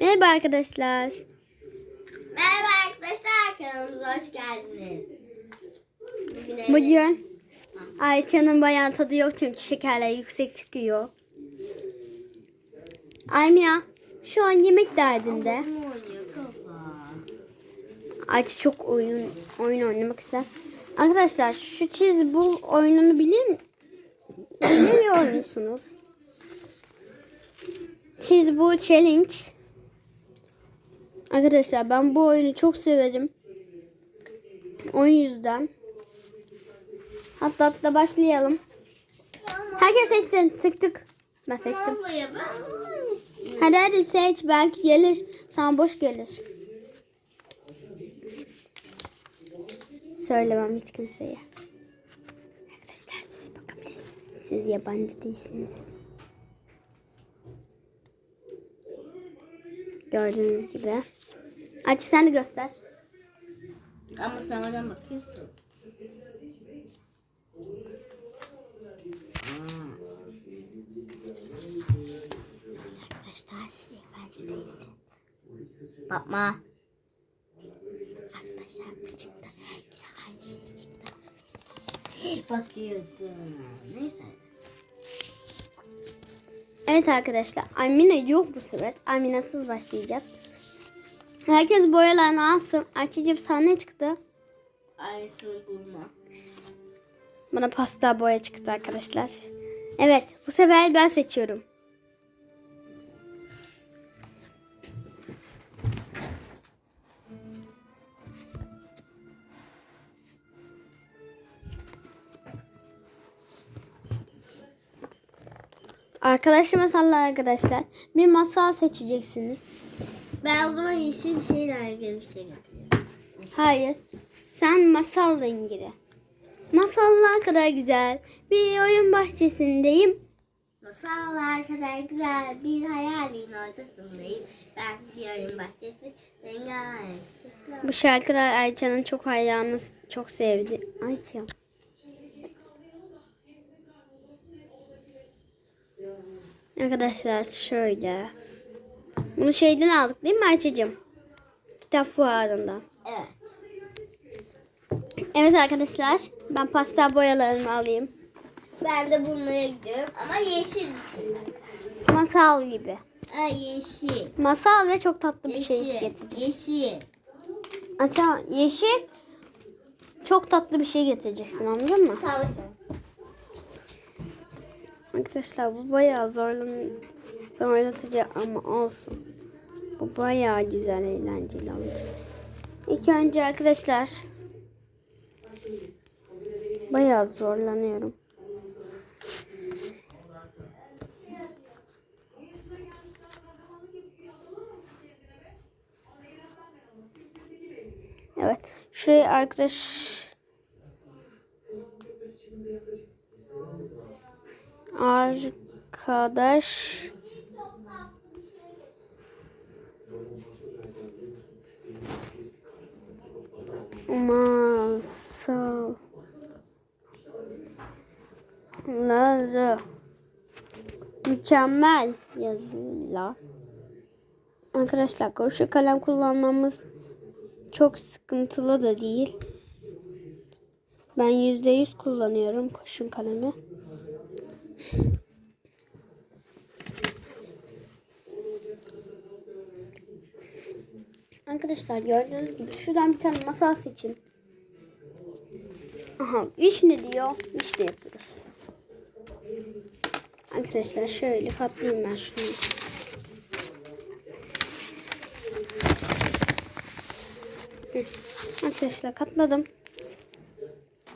Merhaba arkadaşlar. Merhaba arkadaşlar kanalımıza hoş geldiniz. Bugün Bugün Ayça'nın bayağı tadı yok çünkü şekerler yüksek çıkıyor. Aymina şu an yemek derdinde. Ayça çok oyun oyun oynamak ister. Arkadaşlar şu çiz bul oyununu bilir mi? Biliyor musunuz? Çiz bul challenge. Arkadaşlar ben bu oyunu çok severim. O yüzden. Hatta hatta başlayalım. Herkes seçsin. Tık tık. Ben seçtim. Hadi hadi seç. Belki gelir. Sana boş gelir. Söylemem hiç kimseye. Arkadaşlar siz bakabilirsiniz. Siz yabancı değilsiniz. Gördüğünüz gibi. Aç sen de göster. Ama sen oradan bakıyorsun. Arkadaşlar. Bakma. Arkadaşlar bu çıktı. Yine aynı şey çıktı. Bakıyordum. Neyse. Evet arkadaşlar Amine yok bu sefer. Aminasız başlayacağız. Herkes boyalarını alsın. Ayça'cığım sana ne çıktı? Aynısını bulma. Bana pasta boya çıktı arkadaşlar. Evet bu sefer ben seçiyorum. Arkadaşlar masallar arkadaşlar. Bir masal seçeceksiniz. Ben o zaman yeşil bir şeyle ilgili bir şey getiriyorum. Hayır. Sen masalla ilgili. Masallar kadar güzel. Bir oyun bahçesindeyim. Masallar kadar güzel bir hayalin ortasındayım. Ben bir oyun bahçesi rengarenk. Bu şarkılar Ayça'nın çok hayranı çok sevdi. Ayça. Arkadaşlar şöyle. Bunu şeyden aldık değil mi Ayça'cığım? Kitap fuarından. Evet. Evet arkadaşlar. Ben pastel boyalarımı alayım. Ben de bunlara gidiyorum ama yeşil şey. Masal gibi. Ha yeşil. Masal ve çok tatlı bir şey Yeşil. getireceğiz. Yeşil. Aça yeşil çok tatlı bir şey getireceksin anladın mı? Tamam. Arkadaşlar bu bayağı zorlan zorlatıcı ama olsun. Bu bayağı güzel eğlenceli oluyor. İlk önce arkadaşlar bayağı zorlanıyorum. Evet. Şuraya arkadaş arkadaş masalları mükemmel yazıyla arkadaşlar kurşun kalem kullanmamız çok sıkıntılı da değil. Ben yüzde yüz kullanıyorum kurşun kalemi. Arkadaşlar gördüğünüz gibi şuradan bir tane masal seçin. Aha vişne diyor. Vişne yapıyoruz. Arkadaşlar şöyle katlayayım ben şunu. Arkadaşlar katladım.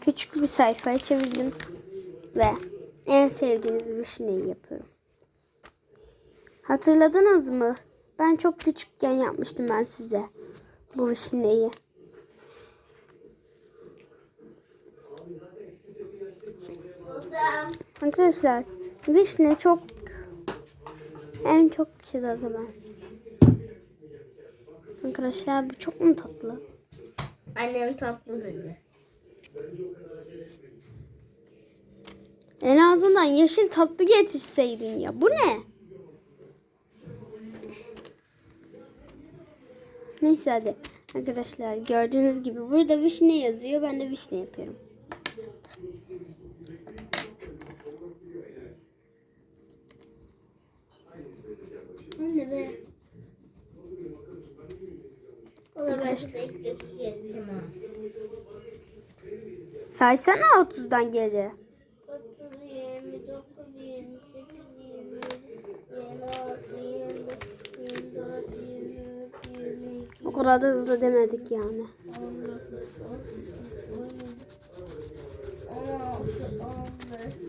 Küçük bir sayfaya çevirdim. Ve en sevdiğiniz vişneyi yapıyorum. Hatırladınız mı? Ben çok küçükken yapmıştım ben size bu vişneyi. Arkadaşlar vişne çok en çok kirazı ben. Arkadaşlar bu çok mu tatlı? Annem tatlı dedi. En azından yeşil tatlı yetişseydin ya. Bu ne? Neyse hadi. Arkadaşlar gördüğünüz gibi burada vişne yazıyor. Ben de vişne yapıyorum. Anne be. Valla ben şurada ilk dakika geçtim ha. Saysana 30'dan geri. 30, 29, 28, 27, 26, 25, 24, 23, 22, O kadar da hızlı demedik yani. 16,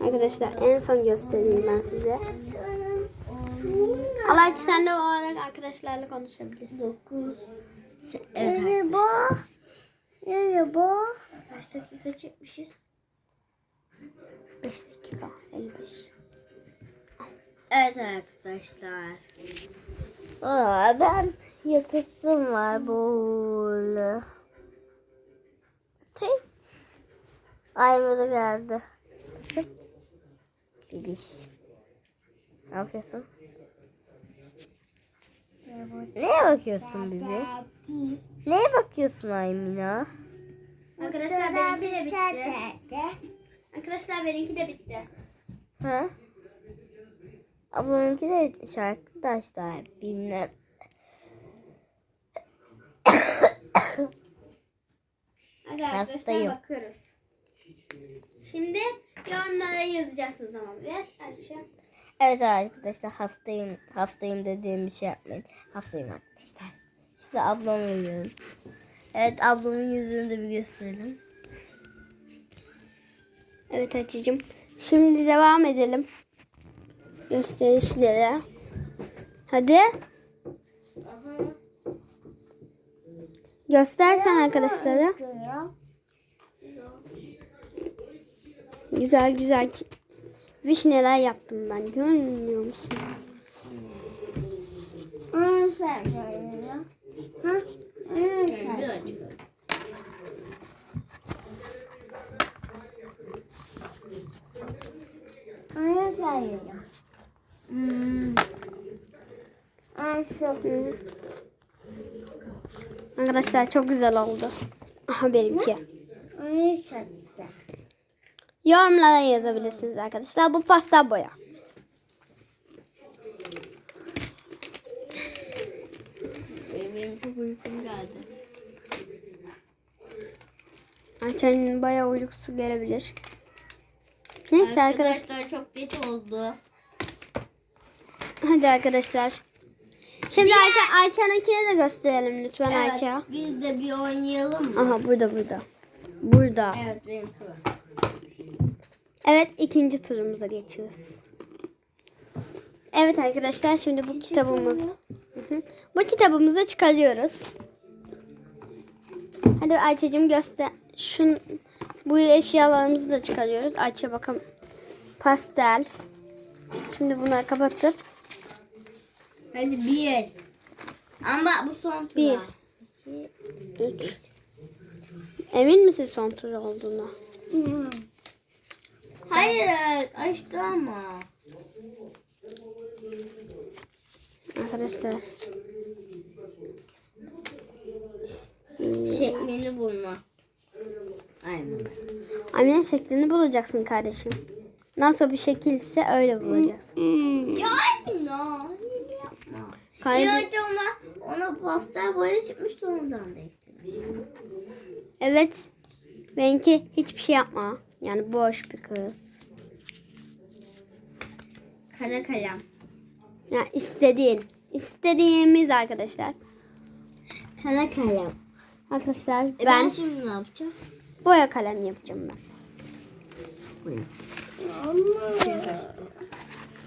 15, Arkadaşlar en son göstereyim ben size. Allah sen de o ara arkadaşlarla konuşabilirsin. 9 Evet. Merhaba. Merhaba. Kaç dakika çekmişiz? 5 dakika 55. Evet arkadaşlar. Aa, ben yatasım var böyle. Şey. Ay burada geldi. Bibiş. Ne yapıyorsun? Neye bakıyorsun bibi? Neye bakıyorsun Aymina? Arkadaşlar benimki de bitti. Arkadaşlar benimki de bitti. Ha? Ablamınki de bitmiş arkadaşlar. Bilmem. Hadi arkadaşlar Hastayım. bakıyoruz. Şimdi yorumlara yazacaksınız ama bir Ayşe. Evet arkadaşlar hastayım. Hastayım dediğim bir şey yapmayın. Hastayım arkadaşlar. Şimdi ablamı uyuyorum. Evet ablamın yüzünü de bir gösterelim. Evet Hatice'cim. Şimdi devam edelim. Gösterişlere. Hadi. Göstersen arkadaşlara. Güzel güzel vişneler yaptım ben. Görmüyor musun? Hmm. Hı. Arkadaşlar çok güzel oldu. Aha benimki. Yorumlara yazabilirsiniz arkadaşlar. Bu pasta boya. Benim çok uykum geldi. Ayça'nın bayağı uykusu gelebilir. Neyse arkadaşlar. Arkadaşlar çok geç oldu. Hadi arkadaşlar. Şimdi Ayça, Ayça'nınkini de gösterelim lütfen Ayça. biz de bir oynayalım mı? Aha burada burada. Burada. Evet benim sıram. Evet ikinci turumuza geçiyoruz. Evet arkadaşlar şimdi bu kitabımız. Hı hı. Bu kitabımızı çıkarıyoruz. Hadi Ayça'cığım göster. Şun, bu eşyalarımızı da çıkarıyoruz. Ayça bakın. Pastel. Şimdi bunları kapatıp Hadi bir. Ama bu son tura. Bir. üç. Emin misin son tur olduğuna? Hayır açtı ama. Arkadaşlar. Şeklini bulma. Aynen. Amine şeklini bulacaksın kardeşim. Nasıl bir şekilse öyle bulacaksın. Ya hile yapma. Kardeşim, Ya ona, ona pastel boya çıkmıştı ondan değiştirmiş. evet. Benimki hiçbir şey yapma. Yani boş bir kız. Kara kalem. Yani istediğin. İstediğimiz arkadaşlar. Kara kalem. Arkadaşlar E ben, ben şimdi ne yapacağım? boya kalem yapacağım ben.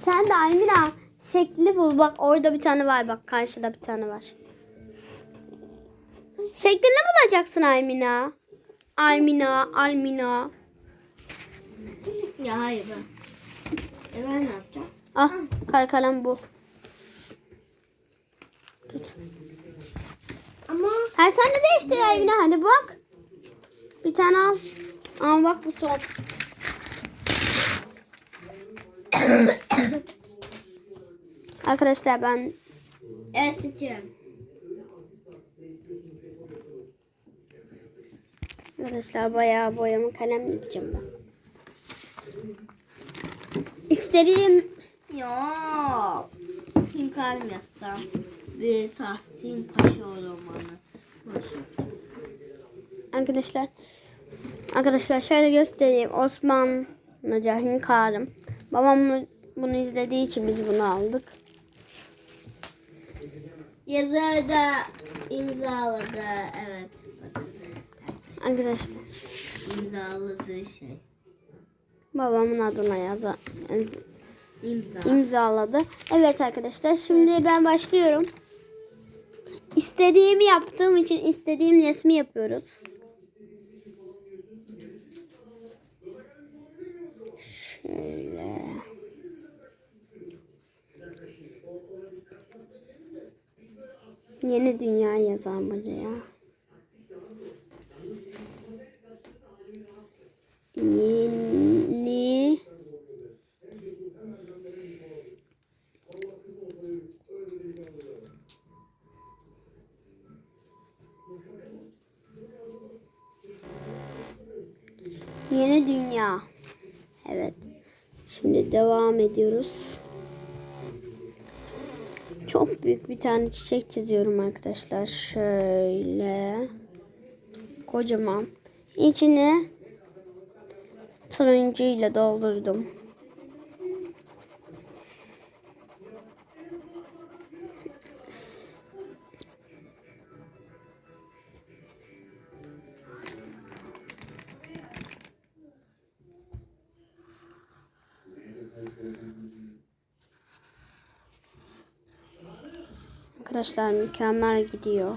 Sen de Almina şekli bul. Bak orada bir tane var. Bak karşıda bir tane var. Şeklini bulacaksın Almina. Almina, Almina. Ya hayır ben. E ben ne yapacağım? Ah, kara kalem bu. Tut. Ama Ha sen de değiştir Almina. Hadi bak. Bir tane al. Ama bak bu son. Arkadaşlar ben evet seçiyorum. Arkadaşlar bayağı boyama kalem yapacağım ben. İstediğim Ya. Hünkârım yazsam. Bir Tahsin Paşa romanı. Arkadaşlar arkadaşlar şöyle göstereyim. Osmanlıca hünkârım. Babam bunu izlediği için biz bunu aldık. Yazar da imzaladı. Evet. Bakın. Arkadaşlar İmzaladığı şey. Babamın adına yazan İmza. imzaladı. Evet arkadaşlar şimdi ben başlıyorum. İstediğimi yaptığım için istediğim resmi yapıyoruz. Şöyle. Yeni dünya yazar buraya. Yeni Yeni dünya. Evet. Şimdi devam ediyoruz. Çok büyük bir tane çiçek çiziyorum arkadaşlar. Şöyle. Kocaman. İçine turuncuyla doldurdum. Arkadaşlar mükemmel gidiyor.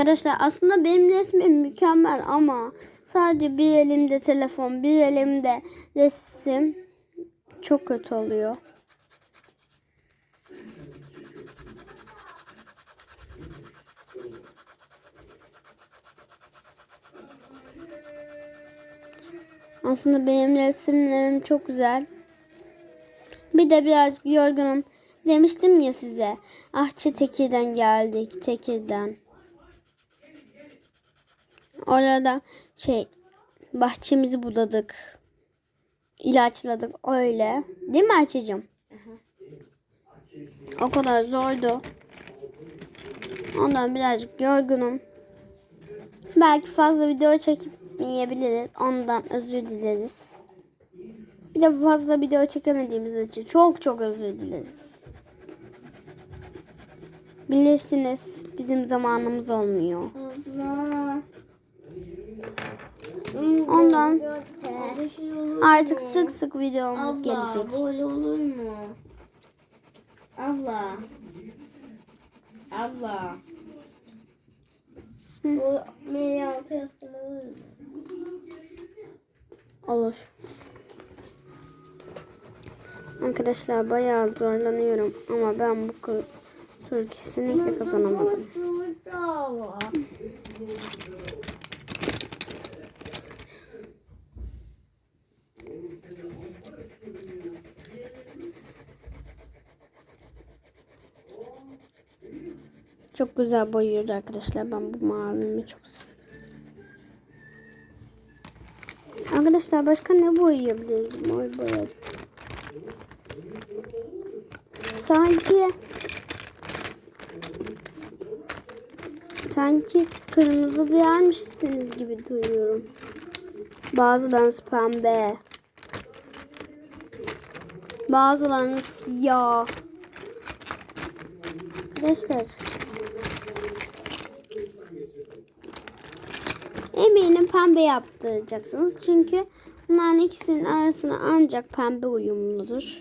Arkadaşlar aslında benim resmim mükemmel ama sadece bir elimde telefon, bir elimde resim çok kötü oluyor. Aslında benim resimlerim çok güzel. Bir de biraz yorgunum. Demiştim ya size. Ahçı Tekir'den geldik. Tekir'den. Orada şey bahçemizi budadık. İlaçladık öyle. Değil mi Ayça'cığım? O kadar zordu. Ondan birazcık yorgunum. Belki fazla video çekmeyebiliriz. Ondan özür dileriz. Bir de fazla video çekemediğimiz için çok çok özür dileriz. Bilirsiniz bizim zamanımız olmuyor. Abla. Ondan Artık sık sık videomuz Abla gelecek. böyle olur mu? Abla. Abla. Bu altı olur mu? Olur. Arkadaşlar bayağı zorlanıyorum ama ben bu turu kesinlikle kazanamadım. Çok güzel boyuyor arkadaşlar. Ben bu mavimi çok seviyorum. Arkadaşlar başka ne boyayabiliriz? Mor boya. Sanki sanki kırmızı gelmişsiniz gibi duyuyorum. Bazılarınız pembe. Bazılarınız siyah. Arkadaşlar pembe yaptıracaksınız. Çünkü bunların ikisinin arasına ancak pembe uyumludur.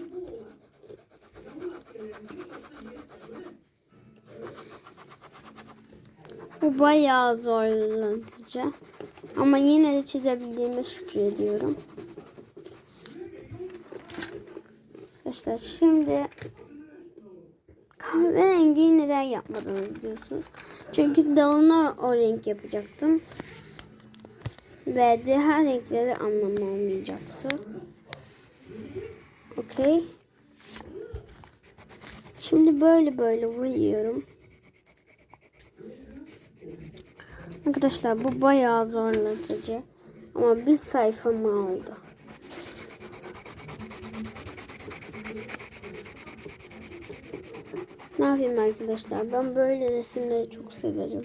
Bu bayağı zorlatıcı. Ama yine de çizebildiğime şükrediyorum. Arkadaşlar şimdi kahverengi neden yapmadınız diyorsunuz. Çünkü dalına o renk yapacaktım. Ve diğer renkleri anlamı olmayacaktı. Okey. Şimdi böyle böyle vuruyorum. Arkadaşlar bu bayağı zorlatıcı. Ama bir sayfamı aldı. Ne yapayım arkadaşlar? Ben böyle resimleri çok severim.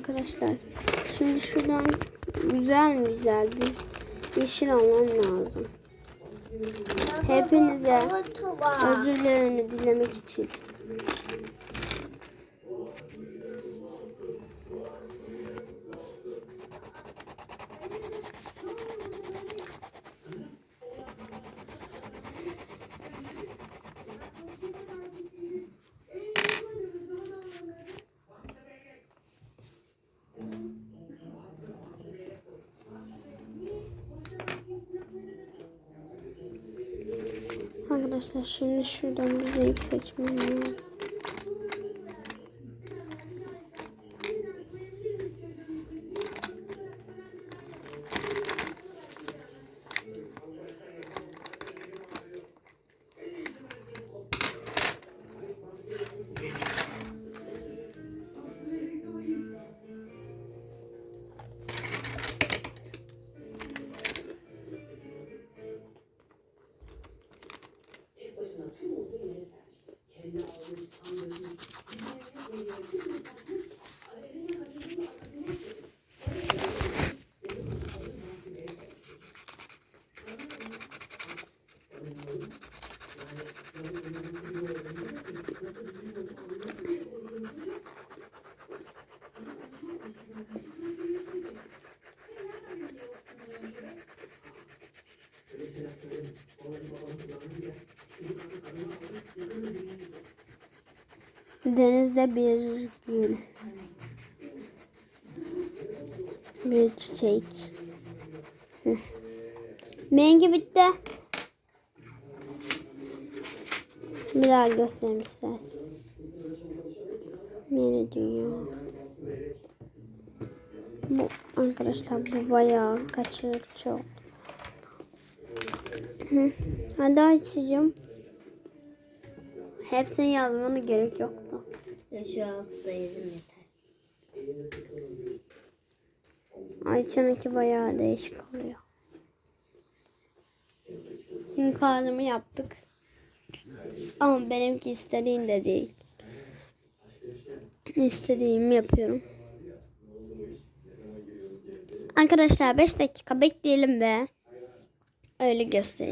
Arkadaşlar şimdi şuradan güzel güzel bir yeşil almam lazım. Hepinize özürlerimi dilemek için. Arkadaşlar şimdi şuradan bir renk seçmem. Denizde bir gül. Bir çiçek. Mengi bitti. Bir daha göstereyim isterseniz. Yeni dünya. Bu arkadaşlar bu bayağı kaçırık çok. Hı. Hadi açacağım. Hepsini yazmana gerek yoktu. Şu hafta yedim yeter. Ayça'nınki bayağı değişik oluyor. İnkazımı yaptık. Ama benimki istediğin de değil. İstediğimi yapıyorum. Arkadaşlar 5 dakika bekleyelim ve öyle göstereyim.